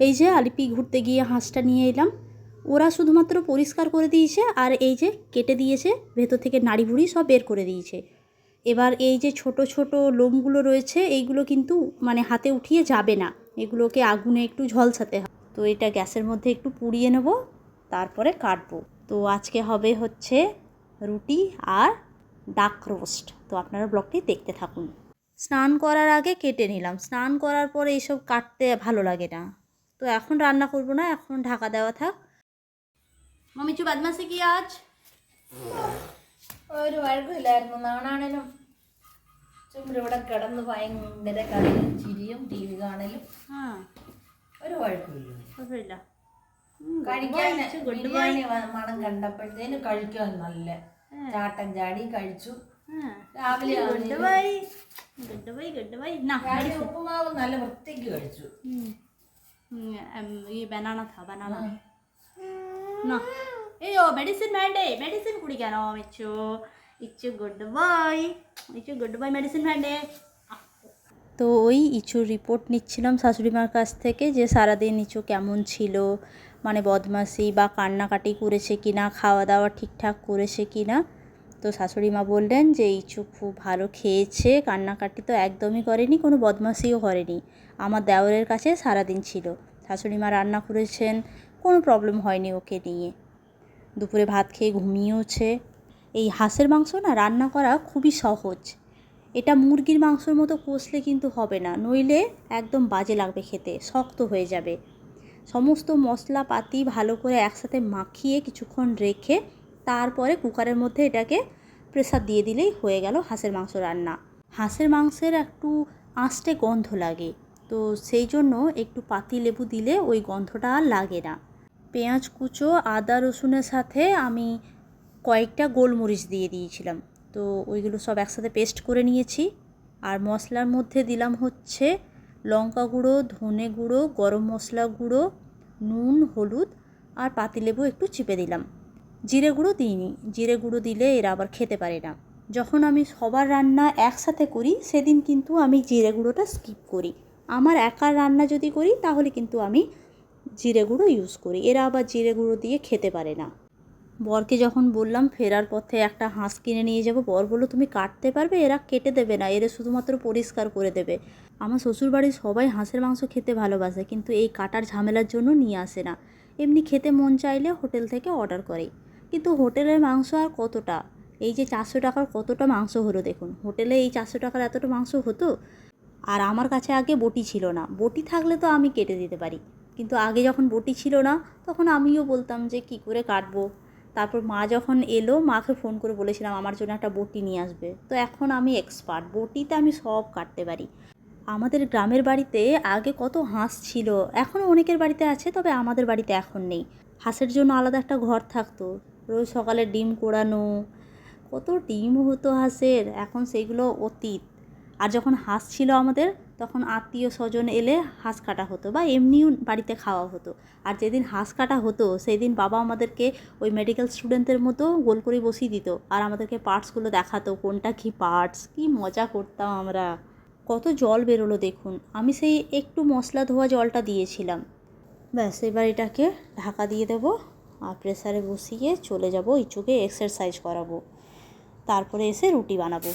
এই যে আলিপি ঘুরতে গিয়ে হাঁসটা নিয়ে এলাম। ওরা শুধুমাত্র পরিষ্কার করে দিয়েছে আর এই যে কেটে দিয়েছে, ভেতর থেকে নাড়ি ভুড়ি সব বের করে দিয়েছে। এবার এই যে ছোট ছোট লোমগুলো রয়েছে, এইগুলো কিন্তু মানে হাতে উঠিয়ে যাবে না। এগুলোকে আগুনে একটু ঝলসাতে হয়। তো এটা গ্যাসের মধ্যে একটু পুড়িয়ে নেব, তারপরে কাটবো। তো আজকে হবে হচ্ছে রুটি আর ডাক রোস্ট। তো আপনারা ব্লগটি দেখতে থাকুন। স্নান করার আগে কেটে নিলাম। স্নান করার পরে এইসব কাটতে ভালো লাগে না। তো এখন রান্না করব না এখন ঢাকা দেওয়া থাক മമ്മിച്ചു ബദ്മാസിക്ക് ആജ് ഒരു വഴക്കില്ലായിരുന്നു നാണാണേലും ചുമ്മാ ഇവിടെ കിടന്ന് ഭയങ്കര കളിയും ചിരിയും ടി വി കാണലും हाँ ഒരു വഴക്കുമില്ല കുഴപ്പമില്ല കഴിക്കാൻ ബിരിയാണി വ- മണം കണ്ടപ്പോഴത്തേന് കഴിക്കാൻ നല്ല ചാട്ടൻ ചാടി കഴിച്ചു രാവിലെ goodbye goodbye goodbye ना രാവിലെ ഉപ്പുമാവ് നല്ല വൃത്തിക്ക് കഴിച്ചു ഈ ബനാന താ ബനാന അയ്യോ മെഡിസിൻ വേണ്ടേ? മെഡിസിൻ കുടിക്കാനോ Ichu ইচ্ছু good bye ইচ্ছু good bye medicine ভ্যান্ডে তো ওই ইচুর রিপোর্ট নিচ্ছিলাম শাশুড়িমার কাছ থেকে যে সারাদিন ইচু কেমন ছিল মানে বদমাসি বা কান্নাকাটি করেছে কি না খাওয়া দাওয়া ঠিকঠাক করেছে কি না তো শাশুড়ি মা বললেন যে ইচু খুব ভালো খেয়েছে, কান্নাকাটি তো একদমই করেনি, কোনো বদমাসিও করেনি। আমার দেওরের কাছে সারাদিন ছিল। শাশুড়ি মা রান্না করেছেন, কোনো প্রবলেম হয়নি ওকে নিয়ে। দুপুরে ভাত খেয়ে ঘুমিয়েওছে। এই হাঁসের মাংস না রান্না করা খুবই সহজ। এটা মুরগির মাংসর মতো কষলে কিন্তু হবে না, নইলে একদম বাজে লাগবে খেতে, শক্ত হয়ে যাবে। সমস্ত মশলাপাতি ভালো করে একসাথে মাখিয়ে কিছুক্ষণ রেখে তারপরে কুকারের মধ্যে এটাকে প্রেসার দিয়ে দিলেই হয়ে গেল হাঁসের মাংস রান্না। হাঁসের মাংসের একটু আঁশটে গন্ধ লাগে, তো সেই জন্য একটু পাতি লেবু দিলে ওই গন্ধটা আর লাগে না। পেঁয়াজ কুচো, আদা রসুনের সাথে আমি কয়েকটা গোলমরিচ দিয়ে দিয়েছিলাম, তো ওইগুলো সব একসাথে পেস্ট করে নিয়েছি। আর মশলার মধ্যে দিলাম হচ্ছে লঙ্কা গুঁড়ো, ধনে গুঁড়ো, গরম মশলা গুঁড়ো, নুন, হলুদ আর পাতিলেবু একটু চিপে দিলাম। জিরে গুঁড়ো দিইনি। জিরে গুঁড়ো দিলে এরা আবার খেতে পারে না। যখন আমি সবার রান্না একসাথে করি, সেদিন কিন্তু আমি জিরে গুঁড়োটা স্কিপ করি। আমার একার রান্না যদি করি, তাহলে কিন্তু আমি জিরে গুঁড়ো ইউজ করি। এরা আবার জিরে গুঁড়ো দিয়ে খেতে পারে না। বরকে যখন বললাম, ফেরার পথে একটা হাঁস কিনে নিয়ে যাব। বর বলল, তুমি কাটতে পারবে? এরা কেটে দেবে না। এরা শুধুমাত্র পরিষ্কার করে দেবে। আমার শ্বশুরবাড়ির সবাই হাঁসের মাংস খেতে ভালোবাসে, কিন্তু এই কাটার ঝামেলার জন্য নিয়ে আসে না। এমনি খেতে মন চাইলে হোটেল থেকে অর্ডার করে। কিন্তু হোটেলের মাংস আর কতটা? এই যে চারশো টাকার কতটা মাংস হলো দেখুন। হোটেলে এই চারশো টাকার এতটা মাংস হতো? আর আমার কাছে আগে বটি ছিল না। বটি থাকলে তো আমি কেটে দিতে পারি। কিন্তু আগে যখন বটি ছিল না, তখন আমিও বলতাম যে, কি করে কাটবো? তারপর মা যখন এলো, মাকে ফোন করে বলেছিলাম, আমার জন্য একটা বটি নিয়ে আসবে। তো এখন আমি এক্সপার্ট বটিতে আমি সব কাটতে পারি। আমাদের গ্রামের বাড়িতে আগে কত হাঁস ছিল? এখনও অনেকের বাড়িতে আছে, তবে আমাদের বাড়িতে এখন নেই। হাঁসের জন্য আলাদা একটা ঘর থাকতো। রোজ সকালে ডিম কোড়ানো কত ডিম হতো হাঁসের, এখন সেইগুলো অতীত। আর যখন হাঁস ছিল আমাদের, তখন আত্মীয় স্বজন এলে হাঁস কাটা হতো বা এমনিও বাড়িতে খাওয়া হতো। আর যেদিন হাঁস কাটা হতো সেই দিন বাবা আমাদেরকে ওই মেডিকেল স্টুডেন্টদের মতো গোল করে বসিয়ে দিত। আর আমাদেরকে পার্টসগুলো দেখাতো, কোনটা কী পার্টস কী মজা করতাম আমরা। কত জল বেরোলো দেখুন। আমি সেই একটু মশলা ধোয়া জলটা দিয়েছিলাম। ব্যাস, এবার এটাকে ঢাকা দিয়ে দেব। আর প্রেসারে বসিয়ে চলে যাব ইচুকে এক্সারসাইজ করাবো। তারপরে এসে রুটি বানাবো।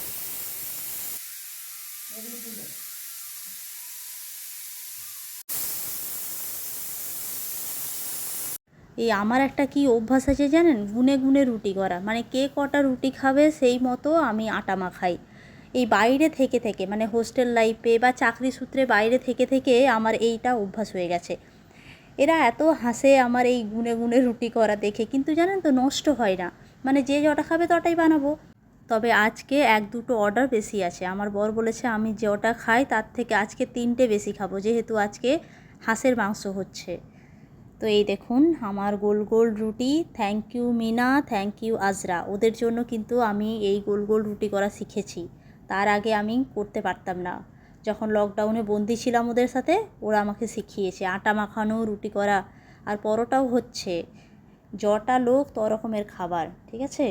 এই আমার একটা কি অভ্যাস আছে জানেন? গুনে গুনে রুটি করা। মানে কে কটা রুটি খাবে সেই মতো আমি আটা মাখাই। এই বাইরে থেকে থেকে মানে হোস্টেল লাইফে বা চাকরি সূত্রে বাইরে থেকে থেকে আমার এইটা অভ্যাস হয়ে গেছে। এরা এত হাসে আমার এই গুনে গুনে রুটি করা দেখে, কিন্তু জানেন তো নষ্ট হয় না। মানে যে যটা খাবে তটাই বানাবো। তবে আজকে এক দুটো অর্ডার বেশি আছে। আমার বর বলেছে আমি যেটা খাই তার থেকে আজকে তিনটে বেশি খাব, যেহেতু আজকে হাঁসের মাংস হচ্ছে। তো এই দেখুন, আমার গোল গোল রুটি thank you Meena thank you Azra. ওদের জন্য কিন্তু আমি এই গোল গোল রুটি করা শিখেছি। তার আগে আমি করতে পারতাম না। যখন লকডাউনে বন্দি ছিলাম ওদের সাথে, ওরা আমাকে শিখিয়েছে। আটা মাখানো, রুটি করা, আর পরোটাও হচ্ছে। যটা লোক ত রকমের খাবার, ঠিক আছে?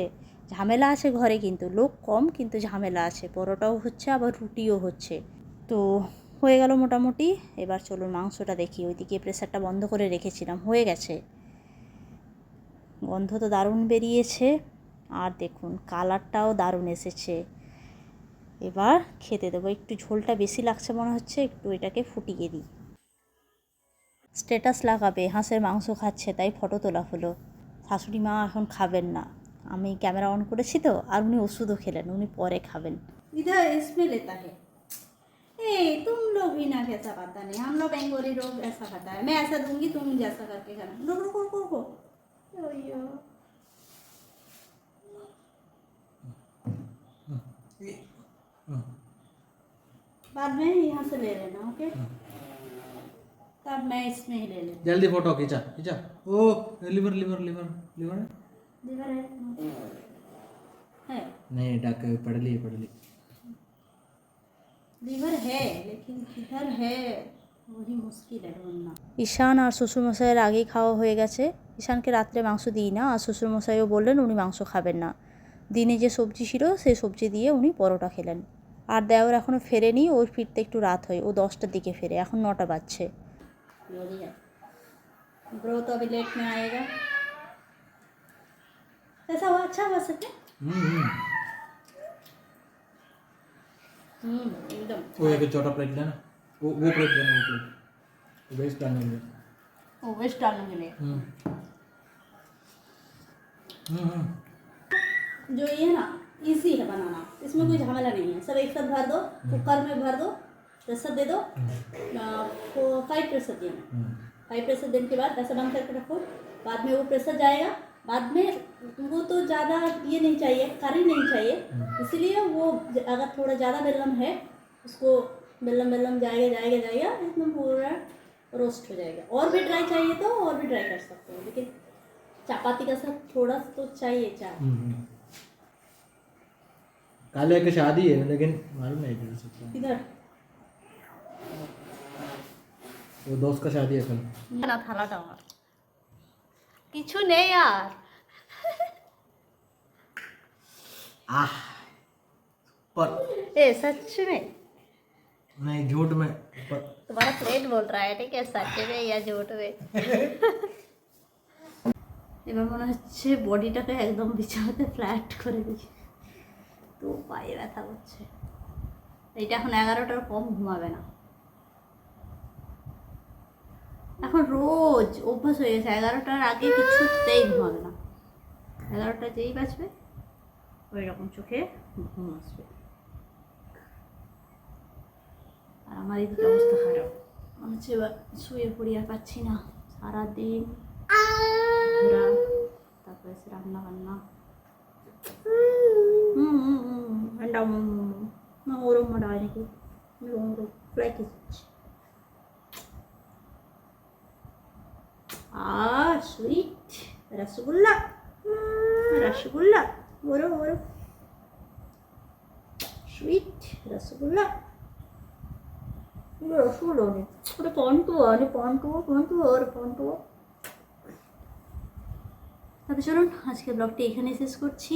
ঝামেলা আছে ঘরে কিন্তু, লোক কম কিন্তু ঝামেলা আছে। পরোটাও হচ্ছে, আবার রুটিও হচ্ছে। তো হয়ে গেল মোটামুটি। এবার চলুন মাংসটা দেখি। ওইদিকে প্রেসারটা বন্ধ করে রেখেছিলাম, হয়ে গেছে। গন্ধ তো দারুণ বেরিয়েছে। আর দেখুন কালারটাও দারুণ এসেছে। এবার খেতে দেবো একটু ঝোলটা বেশি লাগছে মনে হচ্ছে একটু এটাকে ফুটিয়ে দিই স্ট্যাটাস লাগাবে হাঁসের মাংস খাচ্ছে তাই ফটো তোলা হলো শাশুড়ি মা এখন খাবেন না আমি ক্যামেরা অন করেছি তো আর উনি ওষুধও খেলেন উনি পরে খাবেন इधर इसमें लेता है ए तुम लोग भी ना कैसा खाता नहीं हम लोग बेंगोली लोग ऐसा खाता है मैं ऐसा दूंगी तुम जैसा करके खाना रुको रुको रुको बाद में यहाँ से ले लेना ओके तब मैं इसमें ही ले लेती जल्दी फोटो खींचा खींचा ओ लिवर लिवर लिवर लिवर है? लिवर है है नहीं डक पड़ली पड़ली লিভার হ্যাঁ লেকিন কিধার হ্যাঁ वही মুশকিল है ढूंढना ঈশান আর শ্বশুরমশাইয়ের আগেই খাওয়া হয়ে গেছে ঈশানকে রাত্রে মাংস দিই না আর শ্বশুরমশাইও বললেন উনি মাংস খাবেন না দিনে যে সবজি ছিল সেই সবজি দিয়ে উনি পরোটা খেলেন আর দেওর এখনও ফেরেনি ওর ফিরতে একটু রাত হয় ও দশটার দিকে ফেরে এখন নটা বাজছে ब्रो तो अभी लेट में आएगा ऐसा हुआ अच्छा हुआ सके हम्म हम्म एकदम वो एक छोटा प्लेट लेना वो वो प्लेट लेना वो प्लेट वेस्ट डालने के लिए वो वेस्ट डालने के लिए हम्म हम्म हम्म जो ये है ना इजी है बनाना। इसमें कोई झमेला नहीं है। सब एक साथ भर दो कुकर में भर दो प्रेशर दे दो फाइव प्रेशर दिए हम्म। फाइव प्रेशर देने के बाद ऐसा बंद करके रखो। बाद में वो प्रेशर जाएगा। बाद में वो तो ज़्यादा ये नहीं चाहिए करी नहीं चाहिए। इसलिए वो अगर थोड़ा ज़्यादा बेलम है उसको बेलम बेलम जाएगा जाएगा जाएगा एकदम पूरा रोस्ट हो जाएगा। और भी ड्राई चाहिए तो और भी ड्राई कर सकते हो लेकिन चपाती का साथ थोड़ा तो चाहिए चाय। हम्म। कल एक शादी है लेकिन मालूम नहीं कर सकता इधर वो दोस्त का शादी है कल না থালাটা আমার কিছু নেই আর आह पर ए सच में नहीं झूठ में पर तुम्हारा फ्रेंड बोल रहा है ठीक है सच में या झूठ में এবার মনে হচ্ছে বডিটাকে একদম বিছানাতে ফ্ল্যাট করে দিই তো পায়ে ব্যথা করছে। এটা এখন এগারোটার কম ঘুমাবে না। এখন রোজ অভ্যাস হয়ে গেছে, এগারোটার আগে কিছুতেই ঘুমাবে না। এগারোটা যেই বাজবে ওই রকম চোখে ঘুম আসবে। আর আমার এই দুটো অবস্থা খারাপ। মনে হচ্ছে এবার শুয়ে পড়ি আর পাচ্ছি না। সারাদিন ঘোরা, তারপরে রান্না বান্না হুম ঠান্ডা না ওরম মোটা হয় নাকি ওরম ওরম ফ্লাইট আর সুইট রসগোল্লা রসগোল্লা ওরম ওরম সুইট রসগোল্লা 이거 রসগোল্লা নে ওটা পন্টুয়া তবে চলুন আজকে ব্লগটি এখানে শেষ করছি।